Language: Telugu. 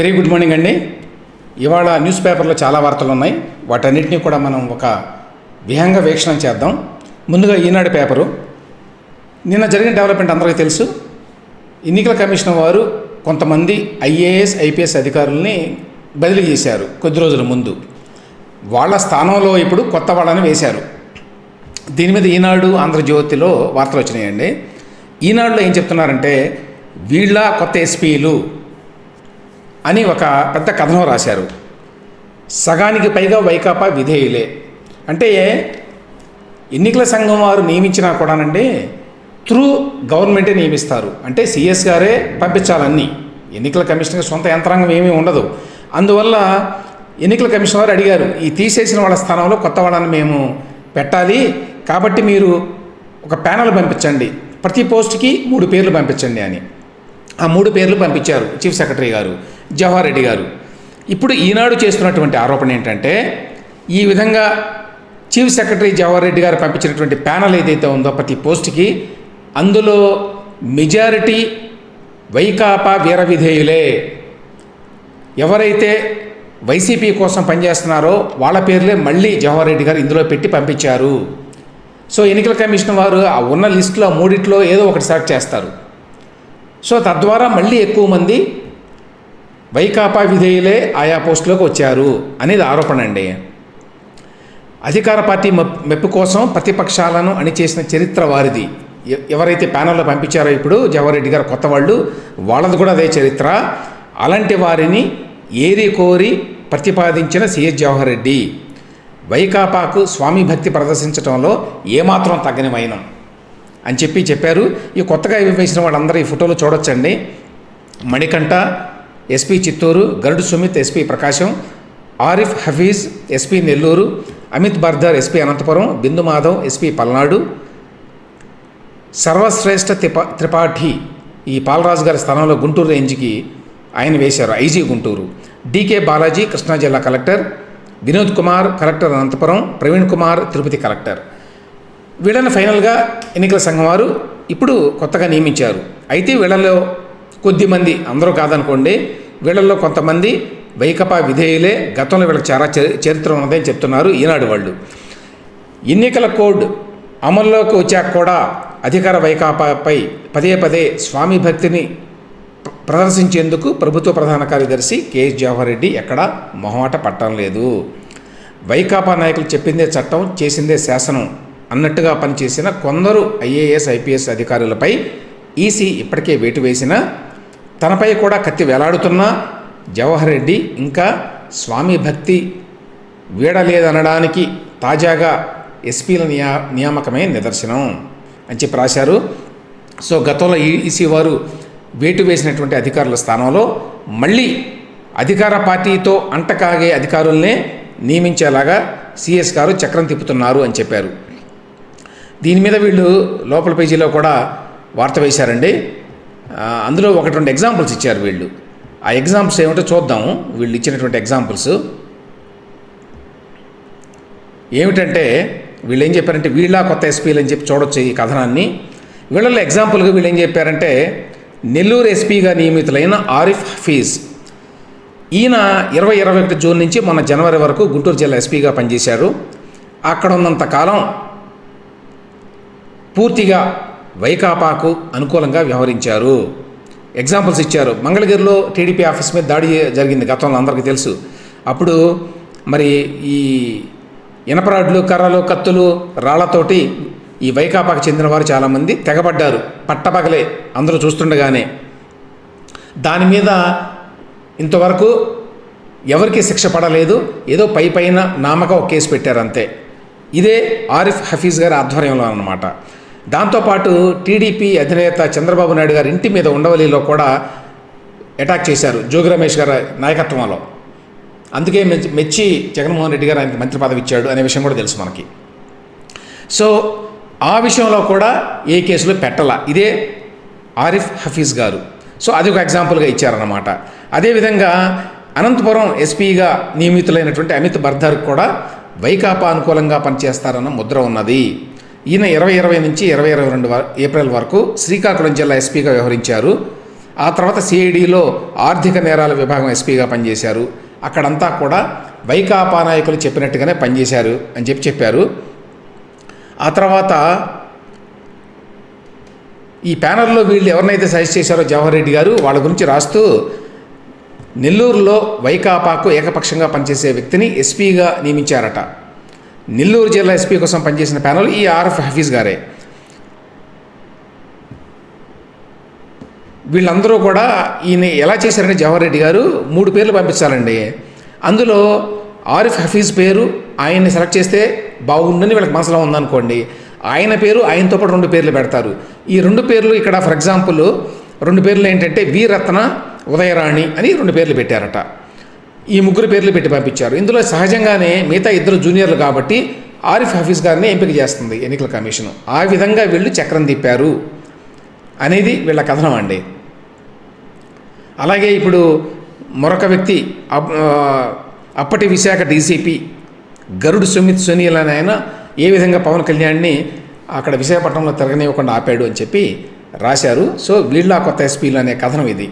వెరీ గుడ్ మార్నింగ్ అండి. ఇవాళ న్యూస్ పేపర్లో చాలా వార్తలు ఉన్నాయి. వాటన్నిటినీ కూడా మనం ఒక విహంగ వీక్షణం చేద్దాం. ముందుగా ఈనాడు పేపరు. నిన్న జరిగిన డెవలప్మెంట్ అందరికీ తెలుసు. ఎన్నికల కమిషన్ వారు కొంతమంది ఐఏఎస్ ఐపీఎస్ అధికారుల్ని బదిలీ చేశారు కొద్ది రోజుల ముందు. వాళ్ళ స్థానంలో ఇప్పుడు కొత్త వాళ్ళని వేశారు. దీని మీద ఈనాడు ఆంధ్రజ్యోతిలో వార్తలు వచ్చినాయండి. ఈనాడులో ఏం చెప్తున్నారంటే వీళ్ళ కొత్త ఎస్పీలు అని ఒక పెద్ద కథనం రాశారు. సగానికి పైగా వైకాపా విధేయులే. అంటే ఎన్నికల సంఘం వారు నియమించినా కూడానండి త్రూ గవర్నమెంటే నియమిస్తారు. అంటే సిఎస్ గారే పంపించాలన్నీ. ఎన్నికల కమిషన్కి సొంత యంత్రాంగం ఏమీ ఉండదు. అందువల్ల ఎన్నికల కమిషన్ వారు అడిగారు ఈ తీసేసిన వాళ్ళ స్థానంలో కొత్త వాళ్ళని మేము పెట్టాలి. కాబట్టి మీరు ఒక ప్యానల్ పంపించండి. ప్రతి పోస్ట్కి మూడు పేర్లు పంపించండి అని. ఆ మూడు పేర్లు పంపించారు చీఫ్ సెక్రటరీ గారు. జవహర్ రెడ్డి గారు. ఇప్పుడు ఈనాడు చేస్తున్నటువంటి ఆరోపణ ఏంటంటే ఈ విధంగా చీఫ్ సెక్రటరీ జవహర్ రెడ్డి గారు పంపించినటువంటి ప్యానల్ ఏదైతే ఉందో ప్రతి పోస్ట్కి అందులో మెజారిటీ వైకాపా వీర విధేయులే ఎవరైతే వైసీపీ కోసం పనిచేస్తున్నారో వాళ్ళ పేర్లే మళ్ళీ జవహర్ రెడ్డి గారు ఇందులో పెట్టి పంపించారు. సో ఎన్నికల కమిషన్ వారు ఆ ఉన్న లిస్టులో మూడిట్లో ఏదో ఒకటి సెలెక్ట్ చేస్తారు. సో తద్వారా మళ్ళీ ఎక్కువ మంది వైకాపా విధేయులే ఆయా పోస్టులకు వచ్చారు అనేది ఆరోపణ అండి. అధికార పార్టీ మెప్- మెప్పు కోసం ప్రతిపక్షాలను అణిచేసిన చరిత్ర వారిది. ఎవరైతే ప్యానల్లో పంపించారో ఇప్పుడు జవహర్ రెడ్డి గారు కొత్త వాళ్ళు వాళ్ళది కూడా అదే చరిత్ర. అలాంటి వారిని ఏరి కోరి ప్రతిపాదించిన సిఎస్ జవహర్ రెడ్డి వైకాపాకు స్వామి భక్తి ప్రదర్శించడంలో ఏమాత్రం తగ్గని వైనం అని చెప్పి చెప్పారు. ఈ కొత్తగా వేసిన వాళ్ళందరూ ఈ ఫోటోలు చూడొచ్చండి. మణికంఠ ఎస్పీ చిత్తూరు గరుడు Sumit SP Prakasam Arif Hafeez SP Nellore Amit Bardar SP Anantapur Bindu Madhav SP Palnadu Sarvashreshtha త్రిపా Tripathi ఈ పాలరాజు గారి స్థానంలో గుంటూరు రేంజ్కి ఆయన వేశారు ఐజీ గుంటూరు. డీకే బాలాజీ కృష్ణా జిల్లా collector. Vinod Kumar collector Anantapur. Praveen Kumar Tirupati collector. వీళ్ళని ఫైనల్గా ఎన్నికల సంఘం వారు ఇప్పుడు కొత్తగా నియమించారు. అయితే వీళ్ళలో కొద్దిమంది అందరూ కాదనుకోండి వీళ్ళల్లో కొంతమంది వైకపా విధేయులే గతంలో వీళ్ళకి చాలా చరి- చరిత్ర ఉన్నదని చెప్తున్నారు ఈనాడు వాళ్ళు. ఎన్నికల కోడ్ అమల్లోకి వచ్చాక కూడా అధికార వైకాపాపై పదే పదే స్వామి భక్తిని ప్రదర్శించేందుకు ప్రభుత్వ ప్రధాన కార్యదర్శి కెఎస్ జవహర్ రెడ్డి ఎక్కడా మొహమాట పట్టడం లేదు. వైకాపా నాయకులు చెప్పిందే చట్టం చేసిందే శాసనం అన్నట్టుగా పనిచేసిన కొందరు ఐఏఎస్ ఐపీఎస్ అధికారులపై ఈసీ ఇప్పటికే వేటు వేసిన తనపై కూడా కత్తి వేలాడుతున్నా జవహర్ రెడ్డి ఇంకా స్వామి భక్తి వీడలేదనడానికి తాజాగా ఎస్పీల నియా నియామకమే నిదర్శనం అని చెప్పి రాశారు. సో గతంలో ఈసీ వారు వేటు వేసినటువంటి అధికారుల స్థానంలో మళ్ళీ అధికార పార్టీతో అంటకాగే అధికారుల్నే నియమించేలాగా సిఎస్ గారు చక్రం తిప్పుతున్నారు అని చెప్పారు. దీని మీద వీళ్ళు లోపల పేజీలో కూడా వార్త వేశారండి. అందులో ఒకటి రెండు ఎగ్జాంపుల్స్ ఇచ్చారు వీళ్ళు. ఆ ఎగ్జాంపుల్స్ ఏమిటో చూద్దాం. వీళ్ళు ఇచ్చినటువంటి ఎగ్జాంపుల్స్ ఏమిటంటే వీళ్ళు ఏం చెప్పారంటే వీళ్ళ కొత్త ఎస్పీలు అని చెప్పి చూడొచ్చు ఈ కథనాన్ని. వీళ్ళలో ఎగ్జాంపుల్గా వీళ్ళు ఏం చెప్పారంటే నెల్లూరు ఎస్పీగా నియమితులైన ఆరిఫ్ హఫీజ్. ఈయన ఇరవై ఇరవై ఒకటి జూన్ నుంచి మొన్న జనవరి వరకు గుంటూరు జిల్లా ఎస్పీగా పనిచేశారు. అక్కడ ఉన్నంత కాలం పూర్తిగా వైకాపాకు అనుకూలంగా వ్యవహరించారు. ఎగ్జాంపుల్స్ ఇచ్చారు. మంగళగిరిలో టీడీపీ ఆఫీస్ మీద దాడి జరిగింది. గతంలో అందరికీ తెలుసు. అప్పుడు మరి ఈ ఇనపరాడ్లు కర్రలు కత్తులు రాళ్ళతోటి ఈ వైకాపాకు చెందిన వారు చాలామంది తెగబడ్డారు. పట్టపగలే అందరూ చూస్తుండగానే. దాని మీద ఇంతవరకు ఎవరికి శిక్ష పడలేదు. ఏదో పై పైన నామక ఒక కేసు పెట్టారు అంతే. ఇదే ఆరిఫ్ హఫీజ్ గారి ఆధ్వర్యంలో అన్నమాట. దాంతోపాటు టీడీపీ అధినేత చంద్రబాబు నాయుడు గారి ఇంటి మీద ఉండవల్లిలో కూడా అటాక్ చేశారు జోగి రమేష్ గారి నాయకత్వంలో. అందుకే మెచ్చి- మెచ్చి జగన్మోహన్ రెడ్డి గారు ఆయనకి మంత్రి పదవి ఇచ్చాడు అనే విషయం కూడా తెలుసు మనకి. సో ఆ విషయంలో కూడా ఏ కేసులో పెట్టాల. ఇదే ఆరిఫ్ హఫీజ్ గారు. సో అది ఒక ఎగ్జాంపుల్గా ఇచ్చారన్నమాట. అదేవిధంగా అనంతపురం ఎస్పీగా నియమితులైనటువంటి అమిత్ బర్ధర్ కూడా వైకాపా అనుకూలంగా పనిచేస్తారన్న ముద్ర ఉన్నది. ఈయన ఇరవై ఇరవై నుంచి ఇరవై ఇరవై రెండు ఏప్రిల్ వరకు శ్రీకాకుళం జిల్లా ఎస్పీగా వ్యవహరించారు. ఆ తర్వాత సిఐడిలో ఆర్థిక నేరాల విభాగం ఎస్పీగా పనిచేశారు. అక్కడంతా కూడా వైకాపా నాయకులు చెప్పినట్టుగానే పనిచేశారు అని చెప్పి చెప్పారు. ఆ తర్వాత ఈ ప్యానల్లో వీళ్ళు ఎవరినైతే సజెస్ట్ చేశారో జవహర్ రెడ్డి గారు వాళ్ళ గురించి రాస్తూ నెల్లూరులో వైకాపాకు ఏకపక్షంగా పనిచేసే వ్యక్తిని ఎస్పీగా నియమించారట. నెల్లూరు జిల్లా ఎస్పీ కోసం పనిచేసిన ప్యానల్ ఈ ఆర్ఎఫ్ హఫీజ్ గారే. వీళ్ళందరూ కూడా ఈయన ఎలా చేశారని జవహర్ రెడ్డి గారు మూడు పేర్లు పంపించాలండి. అందులో ఆరిఫ్ హఫీజ్ పేరు ఆయన్ని సెలెక్ట్ చేస్తే బాగుండని వీళ్ళకి మనసులో ఉందనుకోండి. ఆయన పేరు ఆయనతో పాటు రెండు పేర్లు పెడతారు. ఈ రెండు పేర్లు ఇక్కడ ఫర్ ఎగ్జాంపుల్ రెండు పేర్లు ఏంటంటే వీరత్న ఉదయరాణి అని రెండు పేర్లు పెట్టారట. ఈ ముగ్గురు పేర్లు పెట్టి పంపించారు. ఇందులో సహజంగానే మిగతా ఇద్దరు జూనియర్లు కాబట్టి ఆరిఫ్ హఫీజ్ గారిని ఎంపిక చేస్తుంది ఎన్నికల కమిషన్. ఆ విధంగా వీళ్ళు చక్రం తిప్పారు అనేది వీళ్ళ కథనం అండి. అలాగే ఇప్పుడు మరొక వ్యక్తి అప్పటి విశాఖ డీసీపీ గరుడు సుమిత్ సునీల్ అని ఆయన ఏ విధంగా పవన్ కళ్యాణ్ని అక్కడ విశాఖపట్నంలో తిరగనివ్వకుండా ఆపాడు అని చెప్పి రాశారు. సో వీళ్ళ కొత్త ఎస్పీలు అనే కథనం ఇది.